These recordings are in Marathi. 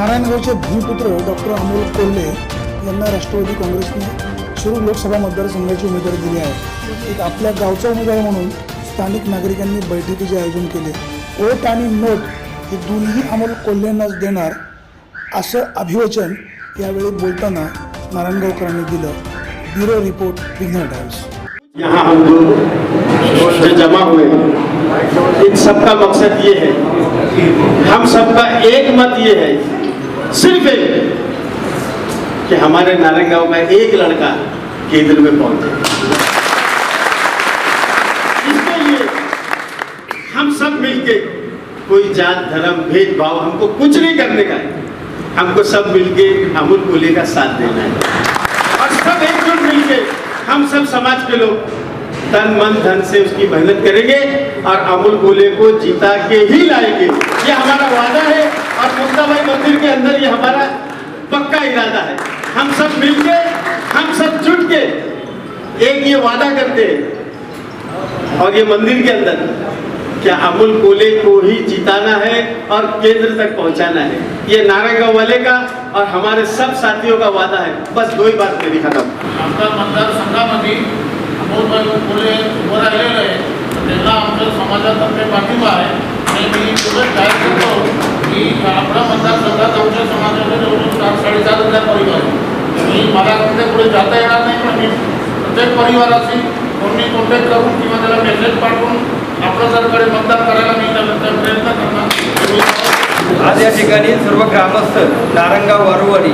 नारायणगावचे भूमिपुत्र डॉक्टर अमोल कोल्हे यांना राष्ट्रवादी काँग्रेसने शिरूर लोकसभा मतदारसंघाची उमेदवारी दिली आहे. एक आपल्या गावचा उमेदवार म्हणून स्थानिक नागरिकांनी बैठकीचे आयोजन केले. ओट आणि नोट हे दोन्ही अमोल कोल्हेंनाच देणार असं अभिवचन यावेळी बोलताना नारायणगावकरांनी दिलं. Bureau report Vighna Times. यहाँ हम लोग जो जमा हुए इन सबका मकसद ये है हम सबका एक मत ये है सिर्फ़ एक कि हमारे नारायणगांव का एक लड़का केंद्र में पहुँचे इसके लिए हम सब मिलके कोई जात, धर्म, भेदभाव हमको कुछ नहीं करने का है। हमको सब मिलके अमूल कोले का साथ देना है। और सब एकजुट मिलके हम सब समाज के लोग तन, मन, धन से उसकी मेहनत करेंगे और अमूल गोले को जीता के ही लाएँगे। ये हमारा वादा है। और मुक्ताबाई मंदिर के अंदर ये हमारा पक्का इरादा है। हम सब मिलके, हम सब जुट के एक ये वादा करते हैं। और ये मंदिर के अंदर क्या अमूल कोले को ही जिताना है और केंद्र तक पहुंचाना है। ये नारायणगांव वाले का और हमारे सब साथियों का वादा है। बस दो ही बात मेरी खत्म। आमच्या मतदारसंघामध्ये अमोलभाई फुले उभं राहिलेलं आहे त्यांना आमच्या समाजातर्फे पाठिंबा आहे आणि मी तुझं जाहीर करतो की आपल्या मतदारसंघात आमच्या समाजाचे जवळजवळ चार साडेचार हजार परिवार मी मला तिथे पुढे जाता येणार नाही पण मी प्रत्येक परिवाराशी कोणी कॉन्टॅक्ट करून किंवा त्याला मेसेज पाठवून आपलं सरकडे मतदान करायला मी त्याबद्दल प्रयत्न करणार आज या ठिकाणी सर्व ग्रामस्थ नारंगाव वारुवाडी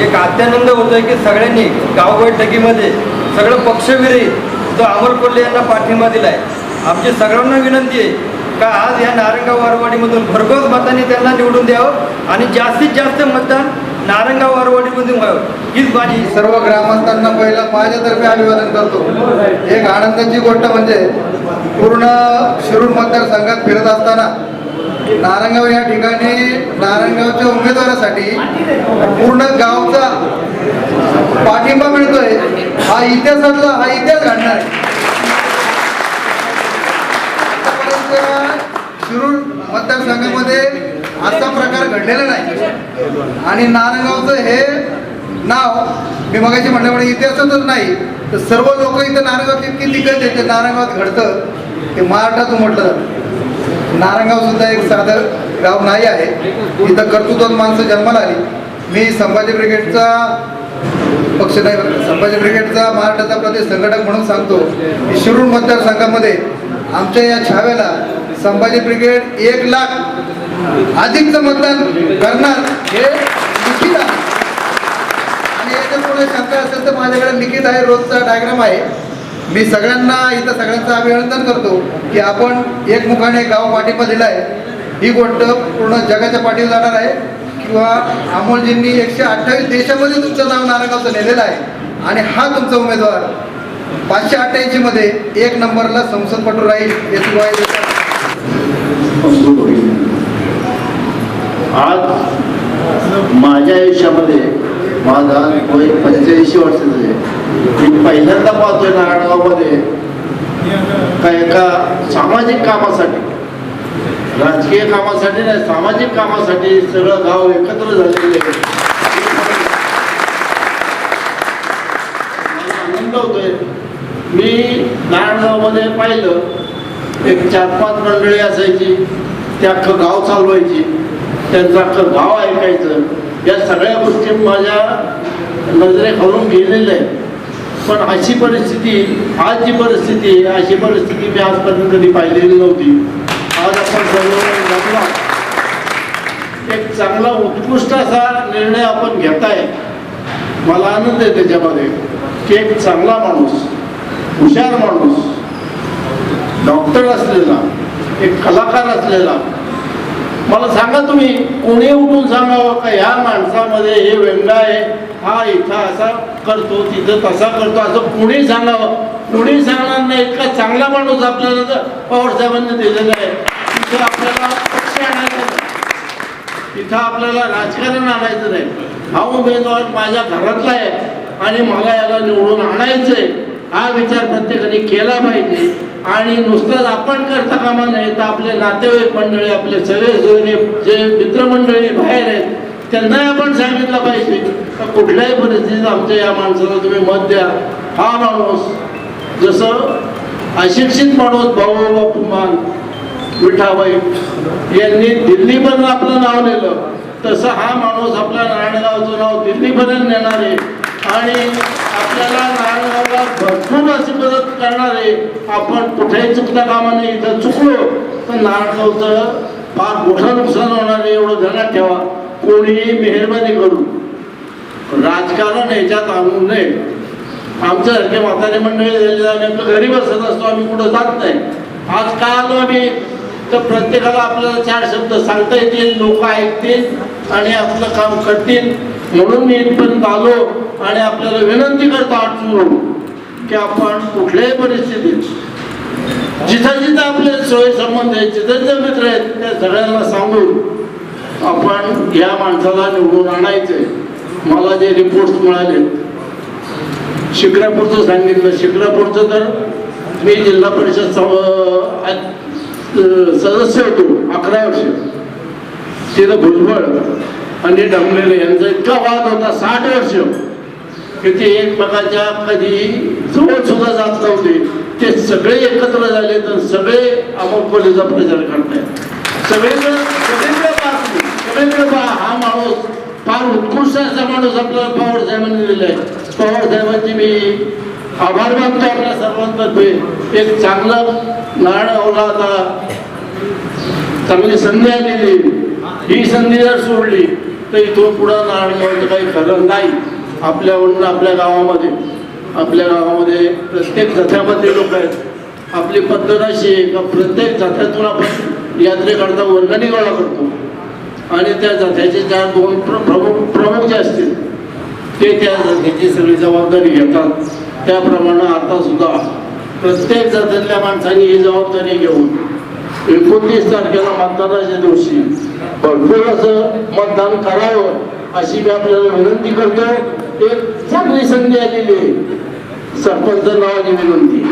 एक अत्यानंद होतो आहे की सगळ्यांनी गाव बैठकीमध्ये सगळं पक्षविरहित जो अमर कोल्हे यांना पाठिंबा दिला आहे आमची सगळ्यांना विनंती आहे का? आज या नारंगाव वारवाडीमधून भरघोस मतांनी त्यांना निवडून द्यावं आणि जास्तीत जास्त मतदान नारंगाव वारवाडीमधून व्हावं. हीच माझी सर्व ग्रामस्थांना पहिला माझ्यातर्फे अभिवादन करतो. एक आनंदाची गोष्ट म्हणजे पूर्ण शिरूर मतदारसंघात फिरत असताना नारंगाव या ठिकाणी नारंगावच्या उमेदवारासाठी पूर्ण गावचा पाठिंबा मिळतोय. हा इतिहासातला हा इतिहास घडणार आहे. आतापर्यंत शिरूर मतदारसंघामध्ये असा प्रकार घडलेला नाही. आणि नारायणगावचं हे नाव मी मगाशी म्हटल्यामुळे इतिहासातच नाही. तर सर्व लोक इथं नारायणगावात इतकी दिग्गज आहेत जे नारायणगावात घडतं ते महाराष्ट्रातून म्हटलं जातं. नारायणगाव सुद्धा एक साधं गाव नाही आहे. इथं कर्तृत्वात माणसं जन्माला आली. मी संभाजी ब्रिगेडचा पक्ष नाही संभाजी ब्रिगेडचा महाराष्ट्राचा प्रदेश संघटक म्हणून सांगतो की शिरूर मतदारसंघामध्ये आमच्या या छाव्याला संभाजी ब्रिगेड एक लाख अधिकचं मतदान करणार हे लिखित आहे. आणि याच्यापुढे शंका असेल तर माझ्याकडे लिखित आहे रोजचा डायग्राम आहे. मी सगळ्यांना इथं सगळ्यांचं अभिनंदन करतो की आपण एकमुखाने गाव पाठिंबा दिला आहे. ही गोष्ट पूर्ण जगाच्या पाठीवर जाणार आहे. किंवा अमोलजींनी एकशे अठ्ठावीस देशामध्ये तुमचं नाव नारायणगावचं नेलेलं आहे. आणि हा तुमचा उमेदवार पाचशे अठ्ठ्याऐंशी मध्ये एक नंबरला संसदपटू राहील याची ग्वाही आज माझ्या आयुष्यामध्ये माझा वय पंच्याऐंशी वर्षाचं आहे. मी पहिल्यांदा पाहतोय नारायणगावमध्ये का एका सामाजिक कामासाठी राजकीय कामासाठी नाही सामाजिक कामासाठी सगळं गाव एकत्र झालेले आहे. आनंद होतोय. मी नारायणगावमध्ये पाहिलं एक चार पाच मंडळी असायची ते अख्खं गाव चालवायची त्यांचं अख्खं गाव ऐकायचं. या सगळ्या गोष्टी माझ्या नजरेखालून गेलेल्या आहेत. पण अशी परिस्थिती आज जी परिस्थिती आहे अशी परिस्थिती मी आजपर्यंत कधी पाहिलेली नव्हती. आज आपण सर्व एक चांगला उत्कृष्ट असा निर्णय आपण घेताय. मला आनंद आहे त्याच्यामध्ये की एक चांगला माणूस हुशार माणूस डॉक्टर असलेला एक कलाकार असलेला मला सांगा तुम्ही कोणी उठून सांगावं का ह्या माणसामध्ये हे व्यंग आहे हा इथं असा करतो तिथं तसा करतो असं कुणी सांगावं? कुणी सांगणार नाही इतका चांगला माणूस आपल्याला तर पवार साहेबांनी दिलेला आहे. तिथं आपल्याला पक्ष आणायचा तिथं आपल्याला राजकारण आणायचं नाही. हा उमेदवार माझ्या घरातला आहे आणि मला याला निवडून आणायचं आहे हा विचार प्रत्येकाने केला पाहिजे. आणि नुसतंच आपण करता कामा नाही तर आपले नातेवाईक मंडळी आपले सगळे जुने जे मित्रमंडळी बाहेर आहेत त्यांनाही आपण सांगितलं पाहिजे का कुठल्याही परिस्थितीत आमच्या या माणसाला तुम्ही मत द्या. हा माणूस जसं अशिक्षित माणूस भाऊ बापुमान विठाबाई यांनी दिल्लीपर्यंत आपलं नाव नेलं तसं हा माणूस आपल्या नारायणगावचं नाव दिल्लीपर्यंत आहे. आणि आपल्याला नारायणगावला भरपूर अशी मदत करणारे आपण कुठेही चुकता कामाने इथं चुकलो तर नारायणगावचं फार मोठं नुकसान होणार आहे एवढं ध्यानात ठेवा. कोणीही मेहरबानी करू. राजकारण याच्यात आणू नये. आमच्यासारखे म्हातारे मंडळी झालेले आम्ही घरी बसत असतो आम्ही कुठं जात नाही. आज का आलो आम्ही तर प्रत्येकाला आपल्याला चार शब्द सांगता येतील लोक ऐकतील आणि आपलं काम करतील. म्हणून मी इथपर्यंत आलो आणि आपल्याला विनंती करतो आठवून की आपण कुठल्याही परिस्थितीत जिथं जिथं आपले सोय संबंध आहेत जिथं जिथे मित्र आहेत त्या सगळ्यांना सांगून आपण या माणसाला निवडून आणायचंय मला जे रिपोर्ट मिळाले शिक्रापूरचं सांगितलं. शिक्रापूरचं तर मी जिल्हा परिषद सदस्य होतो अकरा वर्ष. तिथं भुजबळ. आणि डमलेले यांचा इतका वाद होता साठ वर्ष. की ते एकमेकाच्या कधी जवळ सुद्धा जात नव्हते. ते सगळे एकत्र झाले तर सगळे अमोल प्रचार करतायत. सगळीकडे सगळीकडे पाहतो सगळीकडे पहा हा माणूस फार उत्कृष्ट असा माणूस आपल्याला पवार साहेबांनी दिलेला आहे. पवार साहेबांची मी आभार मानतो आपल्या सर्वांतर्फे. एक चांगला नारायणगावला आता चांगली संधी आलेली ही संधी जर सोडली तर इथून पुढं नारायणगावचं काही खरं नाही. आपल्याकडून आपल्या गावामध्ये. आपल्या गावामध्ये प्रत्येक जथ्यामध्ये लोक आहेत. आपली पद्धत अशी आहे का प्रत्येक जथ्यातून आपण यात्रेकरता वर्गणी गोळा करतो. आणि त्या जथ्याचे चार दोन प्र- प्रमुख प्रमुख जे असतील ते त्या जथ्याची सगळी जबाबदारी घेतात. त्याप्रमाणे आता सुद्धा प्रत्येक जथ्यातल्या माणसांनी ही जबाबदारी घेऊन एकोणतीस तारखेला मतदानाच्या दिवशी भरपूर असं मतदान करावं अशी मी आपल्याला विनंती करतो एक चांगली संधी आलेली आहे. सरपंच नावाची विनंती.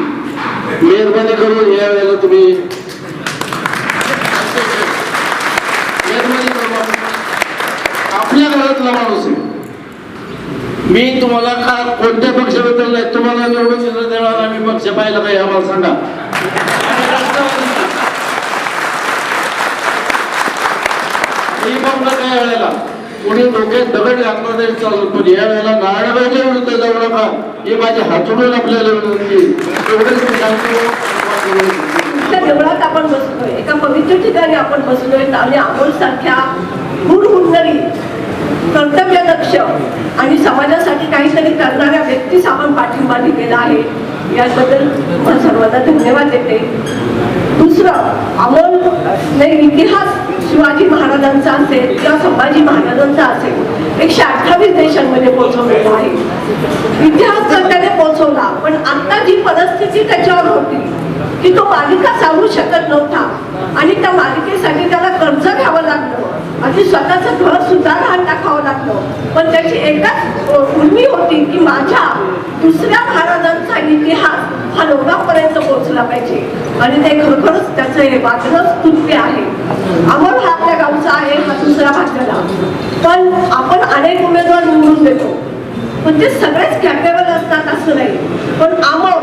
मेहरबानी करून या वेळेला तुम्ही मेहरबानी आपल्या घरातला माणूस आहे. मी तुम्हाला का कोणत्या पक्षाबद्दल नाही तुम्हाला निवडून देणार आम्ही पक्ष पाहिलं काही आम्हाला सांगा. आणि राष्ट्रवादी. मी वेळेला कोणी डोक्यात दगड घातला तरी चालत पण या वेळेला नारायणगावच्या विरुद्ध जाऊ नका हे माझे हातोडून आपल्याला विनंती एवढेच देवळात आपण बसतोय एका पवित्र ठिकाणी आपण बसलोय आणि आपण सारख्या हुरहुरणारी कर्तव्यदक्ष आणि समाजासाठी काहीतरी करणाऱ्या व्यक्तीस आपण पाठिंबा दिलेला आहे याबद्दल सर्वांना धन्यवाद देते. दुसरं अमोल नाही इतिहास शिवाजी महाराजांचा असेल किंवा संभाजी महाराजांचा असेल एकशे अठ्ठावीस देशांमध्ये पोहोचवलेला आहे. इतिहास तर त्याने पोहोचवला पण आता जी परिस्थिती त्याच्यावर होती की तो मालिका चालू शकत नव्हता. आणि त्या मालिकेसाठी त्याला कर्ज घ्यावं लागलं. आणि स्वतःचं घर सुद्धा लहान टाकावं लागलं. पण त्याची एकच उर्मी होती की माझ्या दुसऱ्या महाराजांचा इतिहास हा लोकांपर्यंत पोहोचला पाहिजे. आणि ते खरोखरच त्याचं हे वागणं स्तुत्य आहे. अमोल हा आपल्या गावचा आहे हा दुसरा भाग्याला पण आपण अनेक उमेदवार निवडून देतो. पण ते सगळेच कॅपेबल असतात असं नाही. पण अमोल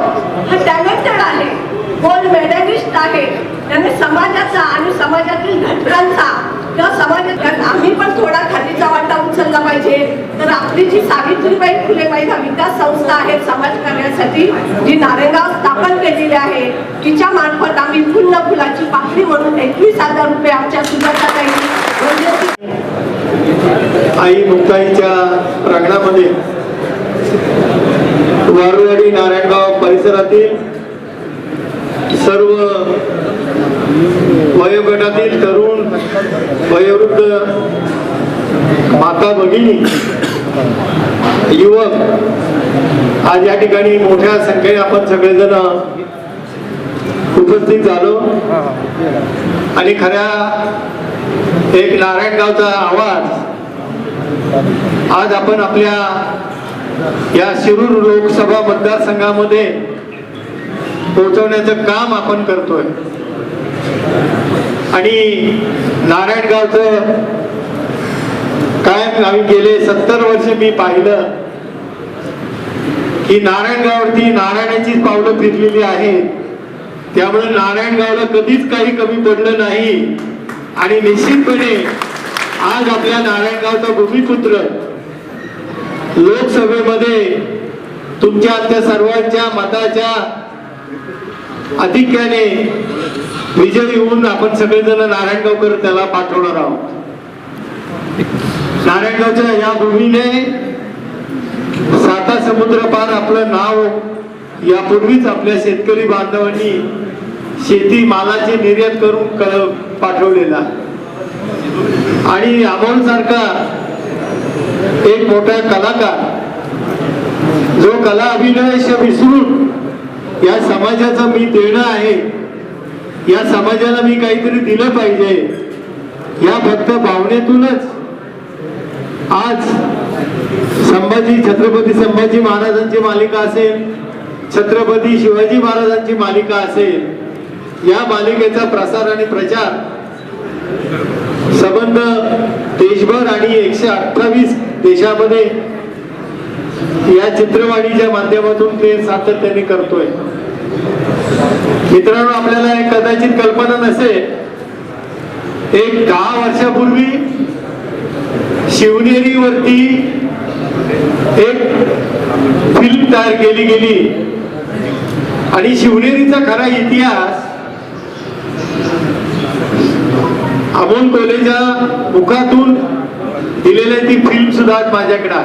हा टॅलेंटेड आहे. कोण मेडलिस्ट आहे त्याने समाजाचा आणि समाजातील घटकांचा किंवा समाजात आम्ही पण थोडा खालीचा वाटा उचलला पाहिजे. तर आपली जी सावित्रीबाई फुले महिला विकास संस्था आहे समाज कार्यासाठी जी नारेगाव स्थापन केलेली आहे तिच्या मार्फत आम्ही फुल्ल फुलाची पाकळी म्हणून एकवीस हजार रुपये आमच्या सुजाताताई म्हणजे आई मुक्ताईच्या प्रांगणामध्ये वारुवाडी नारायणगाव परिसरातील सर्व वयोगटातील तरुण वयोवृद्ध माता भगिनी युवक आज या ठिकाणी मोठ्या संख्येने आपण सगळेजण उपस्थित झालो. आणि खऱ्या एक नारायणगावचा आवाज आज आपण आपल्या या शिरूर लोकसभा मतदारसंघामध्ये पोहोचवण्याचं काम आपण करतोय. आणि नारायणगावचं काय आम्ही गेले सत्तर वर्ष मी पाहिलं की नारायणगाववरती नारायणाचीच पावलं फिरलेली आहेत. त्यामुळे नारायणगावला कधीच काही कमी पडलं नाही. आणि निश्चितपणे आज आपल्या नारायणगावचा भूमिपुत्र लोकसभेमध्ये तुमच्या त्या सर्वांच्या मताच्या अधिक्याने विजयी होऊन आपण सगळेजण नारायणगावकर त्याला पाठवणार आहोत. नारायणगावच्या या भूमीने साता समुद्र पार आपलं नाव यापूर्वीच आपल्या शेतकरी बांधवांनी शेती मालाची निर्यात करून कळ पाठवलेला. आणि अमोल सारखा एक मोठा कलाकार जो कला अभिनय विसरून या समाजाचं मी देणं आहे. या समाजाला मी काहीतरी दिलं पाहिजे. या फक्त भावनेतूनच. आज संभाजी छत्रपती संभाजी महाराजांची मालिका असेल छत्रपती शिवाजी महाराजांची मालिका असेल या मालिकेचा प्रसार आणि प्रचार संबंध देशभर आणि एकशे अठ्ठावीस देशामध्ये या चित्रवाणीच्या माध्यमातून ते सातत्याने करतोय. मित्रांनो आपल्याला एक कदाचित कल्पना नसेल. एक दहा वर्षापूर्वी शिवनेरीवरती एक फिल्म तयार केली गेली. आणि शिवनेरीचा खरा इतिहास अमोल कोलेच्या मुखातून दिलेली ती फिल्म सुद्धा माझ्याकडे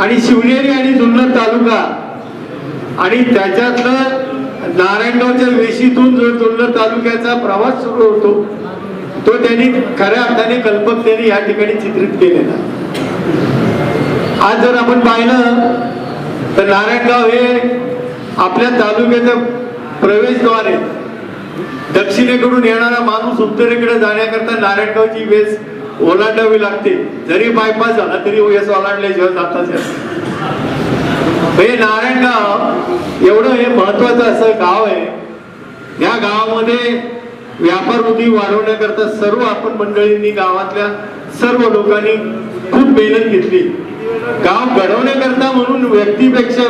आणि शिवनेरी आणि जुन्नर तालुका आणि त्याच्यातलं नारायणगावच्या वेशीतून जो जुन्नर तालुक्याचा प्रवास सुरू होतो तो त्यांनी खऱ्या अर्थाने कल्पकतेने या ठिकाणी चित्रित केलेला. आज जर आपण पाहिलं तर नारायणगाव हे आपल्या तालुक्याच्या प्रवेशद्वार आहे दक्षिणेकडून येणारा माणूस उत्तरेकडे जाण्याकरता नारायणगावची वेस ओलांडावी लागते. जरी बायपास झाला तरी वेस ओलांडल्याशिवाय जाताच हे नारायणगाव एवढं हे महत्वाचं असं गाव आहे. या गावामध्ये व्यापार वृद्धी वाढवण्याकरता सर्व आपण मंडळींनी गावातल्या सर्व लोकांनी खूप मेहनत घेतली. गाव घडवण्याकरता म्हणून व्यक्तीपेक्षा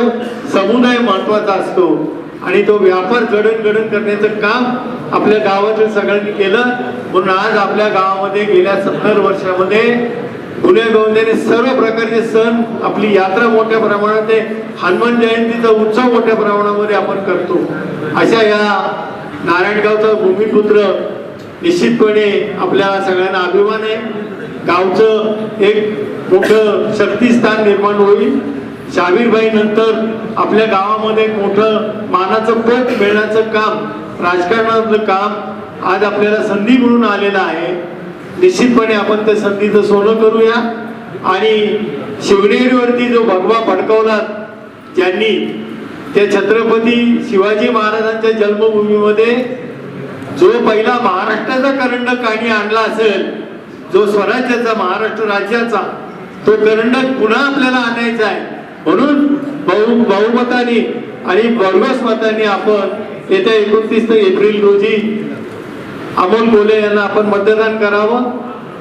समुदाय महत्त्वाचा असतो. आणि तो व्यापार जडणघडण करण्याचं काम आपल्या गावातील सगळ्यांनी केलं. म्हणून आज आपल्या गावामध्ये गेल्या सत्तर वर्षामध्ये पुणे सर्व प्रकारचे सण आपली यात्रा मोठ्या प्रमाणात हनुमान जयंतीचा उत्सव मोठ्या प्रमाणामध्ये आपण करतो. अशा या नारायणगावचा भूमिपुत्र निश्चितपणे आपल्या सगळ्यांना अभिमान आहे. गावचं एक मोठं शक्तिस्थान निर्माण होईल. शाबीरबाई नंतर आपल्या गावामध्ये एक मोठं मानाचं पद मिळण्याचं काम राजकारणातलं काम आज आपल्याला संधी म्हणून आलेलं आहे. निश्चितपणे आपण त्या संधीचं सोनं करूया. आणि शिवनेरीवरती जो भगवा फडकवला ज्यांनी त्या छत्रपती शिवाजी महाराजांच्या जन्मभूमीमध्ये जो पहिला महाराष्ट्राचा करंडक आणि आणला असेल जो स्वराज्याचा महाराष्ट्र राज्याचा तो करंडक पुन्हा आपल्याला आणायचा आहे. म्हणून बहु बहुमताने आणि बोगस मताने आपण येत्या एकोणतीस एप्रिल रोजी अमोल कोले यांना आपण मतदान करावं.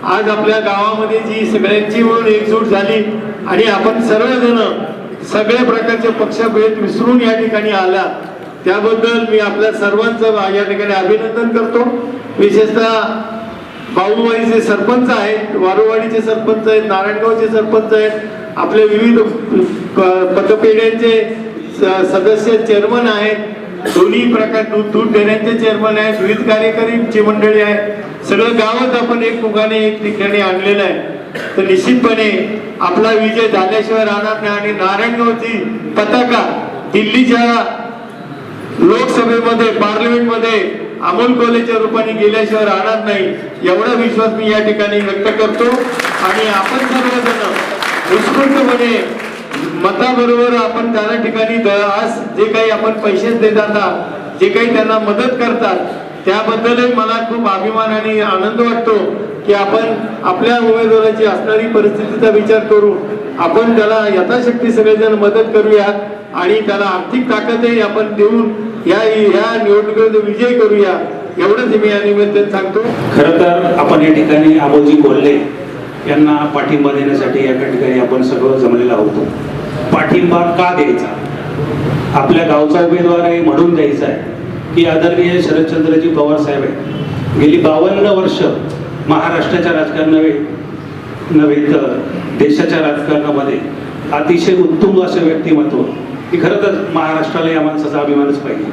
आज आपल्या गावामध्ये जी सगळ्यांची म्हणून एकजूट झाली आणि आपण सर्वजण सगळ्या प्रकारचे पक्षभेद विसरून या ठिकाणी आला. त्याबद्दल मी आपल्या सर्वांचं या ठिकाणी अभिनंदन करतो. विशेषतः बाबूबाईचे सरपंच आहेत वारुवाडीचे सरपंच आहेत नारायणगावचे सरपंच आहेत आपले विविध प- पतपेढ्यांचे स- सदस्य चेअरमन आहेत. दोन्ही प्रकार दूध दूध देण्याचे चेअरमन आहेत विविध कार्यकारीची मंडळी आहेत. सगळं गावात आपण एक मुखाने एक ठिकाणी आणलेलं आहे. तर निश्चितपणे आपला विजय झाल्याशिवाय राहणार नाही. आणि नारायणगावची पताका दिल्लीच्या लोकसभेमध्ये पार्लमेंटमध्ये अमोल कोलेच्या रूपाने गेल्याशिवाय राहणार नाही एवढा विश्वास मी या ठिकाणी व्यक्त करतो. आणि आपण सर्वजण उत्स्फूर्तपणे मताबरोबर आपण त्या ठिकाणी आज जे काही आपण पैसेच देतात जे काही त्यांना मदत करतात त्याबद्दलही मला खूप अभिमान आणि आनंद वाटतो की आपण आपल्या उमेदवाराची असणारी परिस्थितीचा विचार करून आपण त्याला यथाशक्ती सगळेजण मदत करूया आणि त्याला आर्थिक ताकदही आपण देऊन या ह्या निवडणुकीमध्ये विजय करूया. एवढंच मी या निमित्त सांगतो. खरं तर आपण या ठिकाणी आबोजी कोल्हे यांना पाठिंबा देण्यासाठी या ठिकाणी आपण सगळं जमलेलं आहोत. पाठिंबा का द्यायचा? आपल्या गावचा उमेदवार आहे म्हणून द्यायचा आहे. की आदरणीय शरदचंद्रजी पवार साहेब आहे गेली बावन्न वर्ष महाराष्ट्राच्या राजकारण नव्हे नव्हे तर देशाच्या राजकारणामध्ये अतिशय उत्तुंग असं व्यक्तिमत्व की खरं तर महाराष्ट्राला या माणसाचा अभिमानच पाहिजे.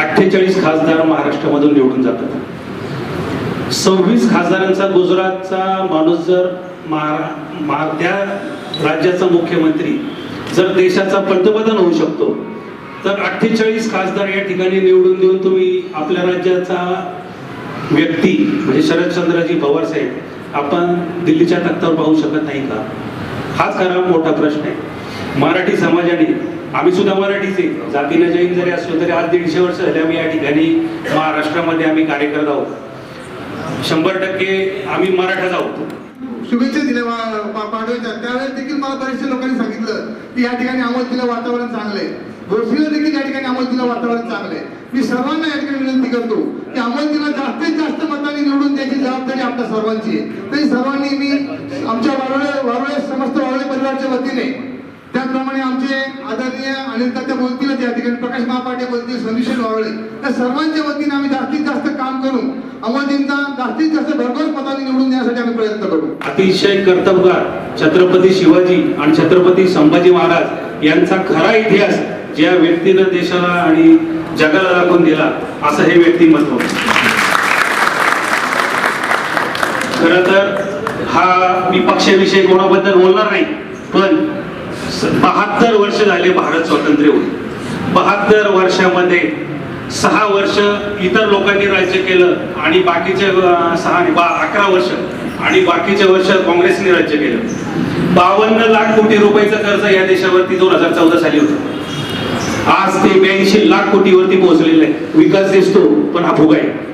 अठ्ठेचाळीस खासदार महाराष्ट्रामधून निवडून जातात. सव्वीस खासदारांचा गुजरातचा माणूस जर महारा महा त्या राज्याचा मुख्यमंत्री जर देशाचा पंतप्रधान होऊ शकतो तर अठ्ठेचाळीस खासदार या ठिकाणी निवडून देऊन तुम्ही आपल्या राज्याचा व्यक्ती म्हणजे शरदचंद्रजी पवार साहेब आपण दिल्लीच्या तख्तावर पाहू शकत नाही का? हाच खरा मोठा प्रश्न आहे. मराठी समाजाने आम्ही सुद्धा मराठीचे जातीने जैन जरी असलो तरी आज दीडशे वर्ष झाले आम्ही या ठिकाणी महाराष्ट्रामध्ये आम्ही कार्य करत आहोत. शंभर टक्के आम्ही मराठाच आहोत. शुभेच्छा दिल्या वा- पाडव्याच्या त्यावेळेस देखील मला बऱ्याचशा लोकांनी सांगितलं की या ठिकाणी अमोलतीला वातावरण चांगलं आहे गोष्टीला देखील या ठिकाणी अमोलतीला वातावरण चांगलं आहे मी सर्वांना या ठिकाणी विनंती करतो की अमोलतीला जास्तीत जास्त मतांनी निवडून द्यायची जबाबदारी आपल्या सर्वांची आहे. तरी सर्वांनी मी आमच्या वारुळे वारुळे समस्त वारुळे परिवारच्या वतीने त्याचप्रमाणे आमचे आदरणीय अनिल तात्या बोलतीलच या ठिकाणी प्रकाश महापाटे बोलतील संदिशेल वावळे या सर्वांच्या वतीने आम्ही जास्तीत जास्त काम करून अमोलजींचा जास्तीत जास्त भरभर पदाने निवडून देण्यासाठी आम्ही प्रयत्न करू. अतिशय कर्तबगार छत्रपती शिवाजी आणि छत्रपती संभाजी महाराज यांचा खरा इतिहास ज्या व्यक्तीनं देशाला आणि जगाला दाखवून दिला असं हे व्यक्तिमत्व खर तर हा मी पक्षाविषयी कोणाबद्दल बोलणार नाही पण बहात्तर वर्ष झाले भारत स्वातंत्र्य होईल. बहात्तर वर्षामध्ये सहा वर्ष इतर लोकांनी राज्य केलं आणि बाकीचे सहा बा अकरा वर्ष आणि बाकीचे वर्ष काँग्रेसने राज्य केलं. बावन्न लाख कोटी रुपयाचं कर्ज या देशावरती दोन हजार चौदा साली होतं. आज ते ब्याऐंशी लाख कोटीवरती पोहोचलेलं आहे. विकास दिसतो पण हा फुगाय आहे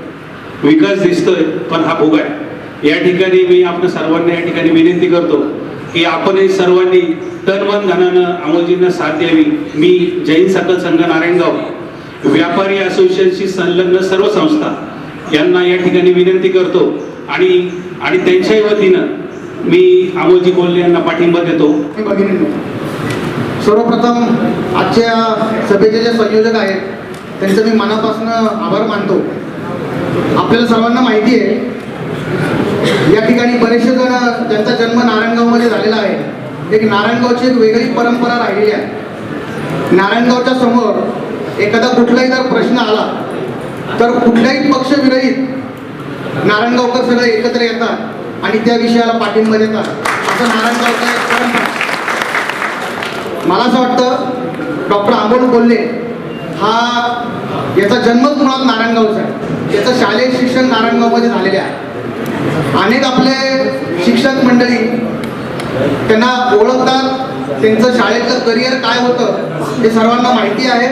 विकास दिसतोय पण हा फुगा आहे या ठिकाणी मी आपल्या सर्वांना या ठिकाणी विनंती करतो की आपणही सर्वांनी तन मन धनानं अमोलजींना साथ द्यावी. मी जैन सकल संघ नारायणगाव व्यापारी असोसिएशनशी संलग्न सर्व संस्था यांना या ठिकाणी विनंती करतो आणि आणि त्यांच्याही वतीनं मी अमोलजी कोल्हे यांना पाठिंबा देतो. सर्वप्रथम आजच्या सभेचे जे संयोजक आहेत त्यांचं मी मनापासून आभार मानतो. आपल्याला सर्वांना माहिती आहे या ठिकाणी बरेचसे जण त्यांचा जन्म नारायणगावमध्ये झालेला आहे एक नारायणगावची एक वेगळी परंपरा राहिलेली आहे. नारायणगावच्या समोर एखादा कुठलाही जर प्रश्न आला तर कुठल्याही पक्षविरहित नारायणगावकर सगळे एकत्र येतात आणि त्या विषयाला पाठिंबा देतात. असं नारायणगावचा एक परंपरा मला असं वाटतं डॉक्टर आंबोड कोल्हे हा याचा जन्मच मुळात नारायणगावचा आहे? याचं शालेय शिक्षण नारायणगावमध्ये झालेले आहे. अनेक आपले शिक्षक मंडळी त्यांना ओळखतात त्यांचं शाळेतलं करिअर काय होतं हे सर्वांना माहिती आहे.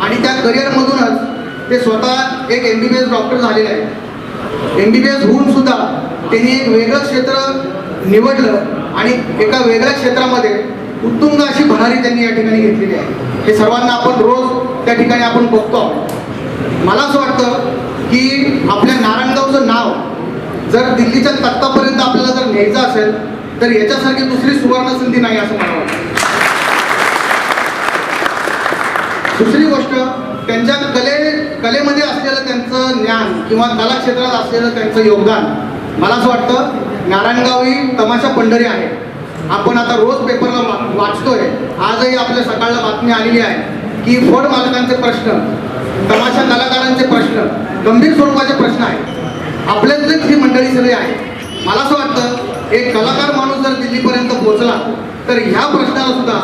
आणि त्या करिअरमधूनच ते स्वतः एक M B B S doctor झालेले आहेत. एम बी बी एस होऊन सुद्धा त्यांनी एक वेगळं क्षेत्र निवडलं आणि एका वेगळ्या क्षेत्रामध्ये उत्तुंग अशी भरारी त्यांनी या ठिकाणी घेतलेली आहे. हे सर्वांना आपण रोज त्या ठिकाणी आपण बघतो आहोत. मला असं वाटतं की आपल्या नारायणगावचं जर दिल्लीच्या तख्तापर्यंत आपल्याला जर न्यायचं असेल तर याच्यासारखी दुसरी सुवर्ण संधी नाही असं मला वाटतं. दुसरी गोष्ट त्यांच्या कले कलेमध्ये असलेलं त्यांचं ज्ञान किंवा कला क्षेत्रात असलेलं त्यांचं योगदान मला असं वाटतं नारायणगाव ही तमाशा पंढरी आहे. आपण आता रोज पेपरला वा- वाचतोय. आजही आपल्या सकाळला बातमी आलेली आहे की फड मालकांचे प्रश्न तमाशा कलाकारांचे प्रश्न गंभीर स्वरूपाचे प्रश्न आहेत. आपल्यातलेच ही मंडळी सगळी आहे मला असं वाटतं एक कलाकार माणूस जर दिल्लीपर्यंत पोहोचला तर ह्या प्रश्नाला सुद्धा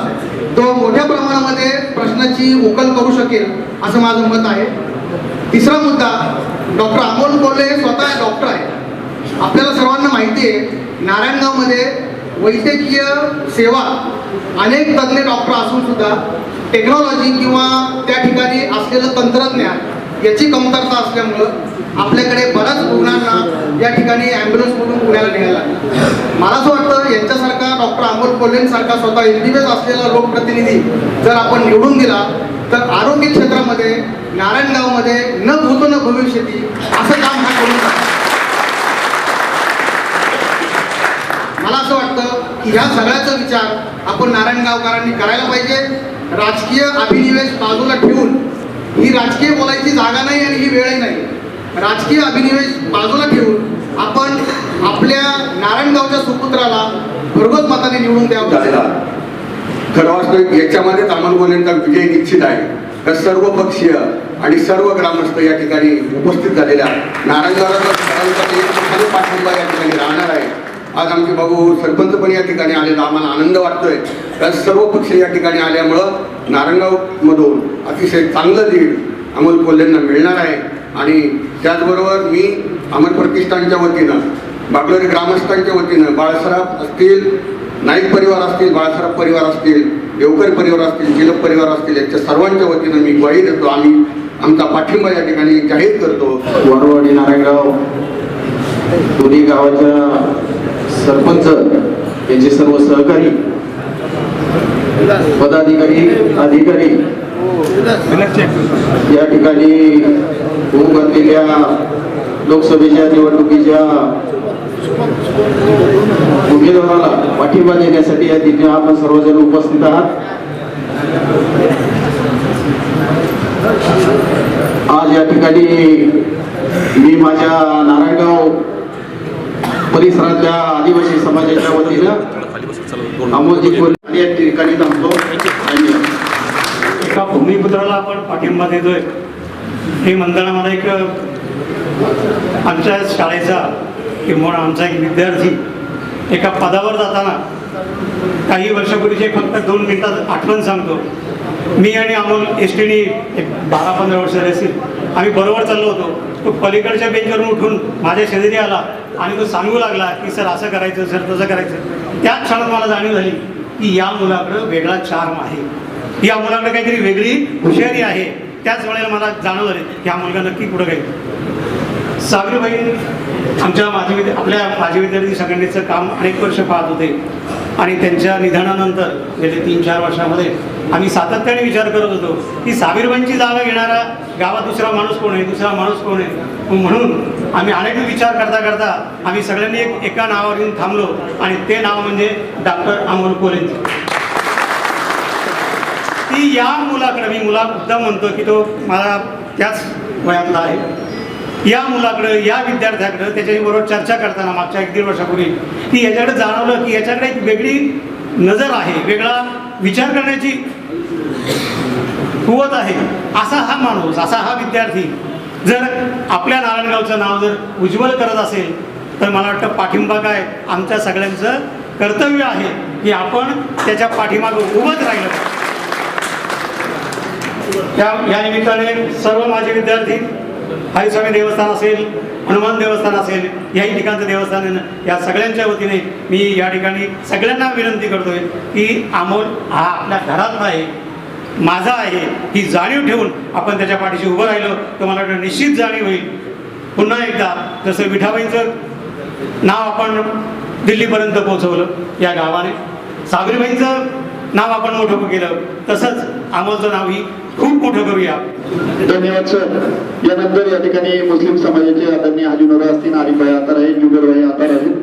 तो मोठ्या प्रमाणामध्ये प्रश्नाची उकल करू शकेल असं माझं मत आहे. तिसरा मुद्दा डॉक्टर अमोल कोल्हे हे स्वतः डॉक्टर आहे आपल्याला सर्वांना माहिती आहे नारायणगावमध्ये वैद्यकीय सेवा अनेक तज्ज्ञ डॉक्टर असून सुद्धा टेक्नॉलॉजी किंवा त्या ठिकाणी असलेलं तंत्रज्ञान याची कमतरता असल्यामुळं आपल्याकडे बऱ्याच रुग्णांना या ठिकाणी ॲम्ब्युलन्समधून पुण्याला न्यायला लागलं. मला असं वाटतं यांच्यासारखा डॉक्टर अमोल कोल्हेंसारखा स्वतः एमबीबीएस असलेला लोकप्रतिनिधी जर आपण निवडून दिला तर आरोग्य क्षेत्रामध्ये नारायणगावमध्ये न भूतो न भविष्यती असं काम हा करून मला असं वाटतं की ह्या सगळ्याचा विचार आपण नारायणगावकरांनी करायला पाहिजे राजकीय अभिनिवेश बाजूला ठेवून ही राजकीय बोलायची जागा नाही आणि ही वेळही नाही. राजकीय अभिनिवेश बाजूला ठेवून आपण आपल्या नारायणगावच्या सुपुत्राला भरघोस मताने निवडून द्यावं. झालेला खरं वास्तविक याच्यामध्ये अमोल कोल्हेंचा विजय निश्चित आहे. तर सर्व पक्षीय आणि सर्व ग्रामस्थ या ठिकाणी उपस्थित झालेल्या नारायणगावचा पाठिंबा या ठिकाणी राहणार आहे. आज आमचे भाऊ सरपंच पण या ठिकाणी आलेला आम्हाला आनंद वाटतोय. कारण सर्व पक्ष या ठिकाणी आल्यामुळं नारंगावमधून अतिशय चांगलं लीड अमोल कोल्हेंना मिळणार आहे. आणि त्याचबरोबर मी अमर प्रतिष्ठानच्या वतीनं बागलोरी ग्रामस्थांच्या वतीनं बाळसराफ असतील नाईक परिवार असतील बाळासाहेब परिवार असतील देवकर परिवार असतील जिलप परिवार असतील यांच्या सर्वांच्या वतीनं मी ग्वाही देतो. आम्ही आमचा पाठिंबा या ठिकाणी जाहीर करतो. वरवाडी नारायणगाव दोन्ही गावाच्या सरपंच यांचे सर्व सहकारी पदाधिकारी अधिकारी या ठिकाणी होऊ घातलेल्या लोकसभेच्या निवडणुकीच्या उमेदवाराला पाठिंबा देण्यासाठी या तिथे आपण सर्वजण उपस्थित आहात. आज या ठिकाणी मी माझ्या नारायणगाव परिसरातल्या आदिवासी समाजाच्या वतीनं अमोलजी कोल्हे या ठिकाणी थांबतो. एका भूमिपुत्राला आपण पाठिंबा देतोय. हे म्हणताना मला एक आमच्या शाळेचा किंवा आमचा एक विद्यार्थी एका पदावर जाताना काही वर्षापूर्वीचे फक्त दोन मिनिटात आठवण सांगतो. मी आणि अमोल एस टीने एक बारा पंधरा वर्ष झाले असतील आम्ही बरोबर चाललो होतो. तो पलीकडच्या बेंचवरून उठून माझ्या शेजारी आला. आणि तो सांगू लागला की सर असं करायचं सर तसं करायचं. त्याच क्षणात मला जाणीव झाली की या मुलाकडं वेगळा चार्म आहे. या मुलाकडे काहीतरी वेगळी हुशारी आहे. त्याच वेळेला मला जाणवलं की हा मुलगा नक्की पुढं काही सागरीबाई आमच्या माजी विद्या आपल्या माजी विद्यार्थी संघटनेचं काम अनेक वर्ष पाहत होते. आणि त्यांच्या निधनानंतर गेले तीन चार वर्षामध्ये आम्ही सातत्याने विचार करत होतो की साबीरबाईंची जागा घेणारा गावात दुसरा माणूस कोण आहे? दुसरा माणूस कोण आहे? म्हणून आम्ही अनेक विचार करता करता आम्ही सगळ्यांनी एक एका नावावर येऊन थांबलो आणि ते नाव म्हणजे डॉक्टर अमोल कोलेंज. ती या मुलाकडं मी मुला मुद्दा म्हणतो की तो मला त्याच वयातला आहे. या मुलाकडं या विद्यार्थ्याकडं त्याच्याबरोबर चर्चा करताना मागच्या एक दीड वर्षापूर्वी की याच्याकडे जाणवलं की याच्याकडे एक वेगळी नजर आहे वेगळा विचार करण्याची कुवत आहे. असा हा माणूस असा हा विद्यार्थी जर आपल्या नारायणगावचं नाव जर उज्ज्वल करत असेल तर मला वाटतं पाठिंबा काय? आमच्या सगळ्यांचं कर्तव्य आहे की आपण त्याच्या पाठीमागं उभंच राहिलं त्या या निमित्ताने सर्व माझे विद्यार्थी हरिस्वामी देवस्थान असेल हनुमान देवस्थान असेल याही ठिकाणचं देवस्थान आहे या सगळ्यांच्या वतीने मी या ठिकाणी सगळ्यांना विनंती करतोय की अमोल हा आपल्या घरात आहे माझा आहे ही जाणीव ठेवून आपण त्याच्या पाठीशी उभं राहिलो तर मला वाटतं निश्चित जाणीव होईल. पुन्हा एकदा जसं विठाबाईंचं नाव आपण दिल्लीपर्यंत पोहोचवलं या गावाने. सागरीबाईंचं नाव आपण मोठं केलं तसंच आम्हालाचं नाव ही खूप मोठं करूया. धन्यवाद सर. यानंतर या ठिकाणी मुस्लिम समाजाचे आदरणीय हाजीनोरा असतील आरिफाई आतार आहेत जुगरबाई आतार आहेत.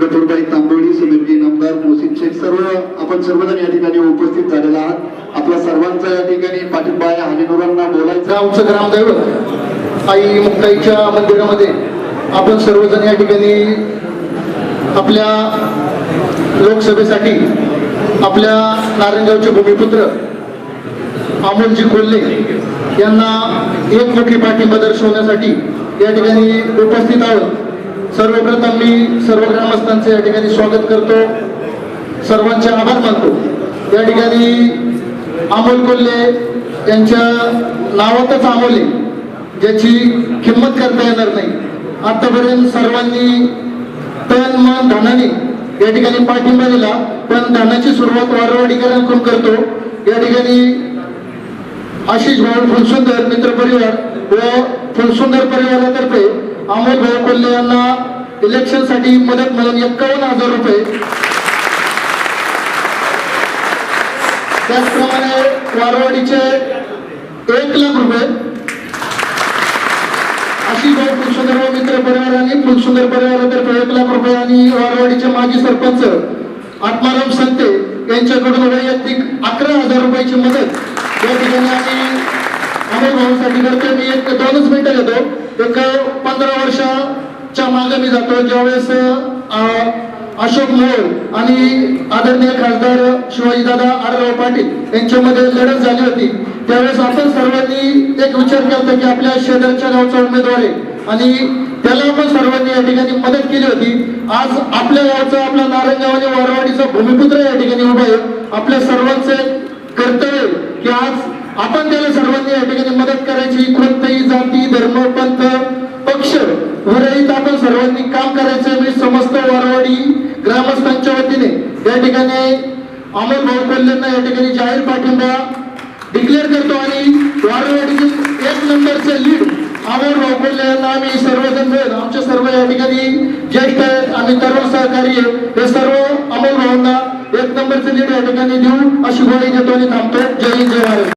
गफूरबाई तांबोळी समीरजी नामदार मोहसिन शेख सर्व आपण सर्वजण या ठिकाणी उपस्थित झालेला आहात. आपल्या सर्वांचा या ठिकाणी पाठिंबा आहे हाजीनोरांना बोलायचं आमचं ग्रामदैवत आई मुक्ताईच्या मंदिरामध्ये आपण सर्वजण या ठिकाणी आपल्या लोकसभेसाठी आपल्या नारायणगावचे भूमिपुत्र अमोलजी कोल्हे यांना एकमुखी पाठिंबा दर्शवण्यासाठी या ठिकाणी उपस्थित आहोत. सर्वप्रथम मी सर्व ग्रामस्थांचे या ठिकाणी स्वागत करतो. सर्वांचे आभार मानतो. या ठिकाणी अमोल कोल्हे यांच्या नावातच अमोल आहे ज्याची किंमत करता येणार नाही. आतापर्यंत सर्वांनी तन मन धनाने या ठिकाणी पाठिंबा दिला. पण धनाची सुरुवात वारवाडीकरांकडून करतो. या ठिकाणी आशिष भाऊ फुलसुंदर मित्र परिवार व फुलसुंदर परिवारातर्फे अमोल भाऊ कोल्हे यांना इलेक्शनसाठी मदत मिळून एक्कावन्न हजार रुपये. त्याचप्रमाणे वारवाडीचे एक लाख रुपये. अशी भाऊ फुलसुंदर मित्र परिवार आणि फुलसुंदर परिवारातर्फे एक लाख रुपये आणि वारवाडीचे माजी सरपंच आत्माराम संते यांच्याकडून वैयक्तिक अकरा हजार रुपयाची मदत. या ठिकाणी आम्ही अमोल भाऊसाठी करतो मी एक दोनच मिनिटं घेतो. एक पंधरा वर्षाच्या मागे मी जातो ज्यावेळेस अं, अशोक मोहोळ आणि आदरणीय खासदार शिवाजीदादा आडराव पाटील यांच्यामध्ये लढत झाली होती. त्यावेळेस आपण सर्वांनी एक विचार केला होता की आपल्या शेजारच्या गावचा उमेदवार आहे. आणि त्याला आपण सर्वांनी या ठिकाणी मदत केली होती. आज आपल्या गावचा आपला नारंगाव आणि वारवाडीचा भूमिपुत्र या ठिकाणी उभा आहे. आपल्या सर्वांचे कर्तव्य की आज आपण त्याला सर्वांनी या ठिकाणी मदत करायची. कोणताही जाती धर्म पंथ विरहित आपण सर्वांनी काम करायचं मी समस्त वारवाडी ग्रामस्थांच्या वतीने या ठिकाणी अमोल भाऊ या ठिकाणी जाहीर पाठिंबा डिक्लेअर करतो आणि वारवाडीचे एक नंबरचे लीड अमोल भाऊ कोल्हे यांना आम्ही सर्वजण मिळेल आमच्या सर्व या ठिकाणी ज्येष्ठ आहेत आणि तरुण सहकारी हे सर्व अमोल भाऊंना एक नंबरचे लीड या ठिकाणी देऊ अशी ग्वाही देतो आणि थांबतो. जय हिंद जय भारत.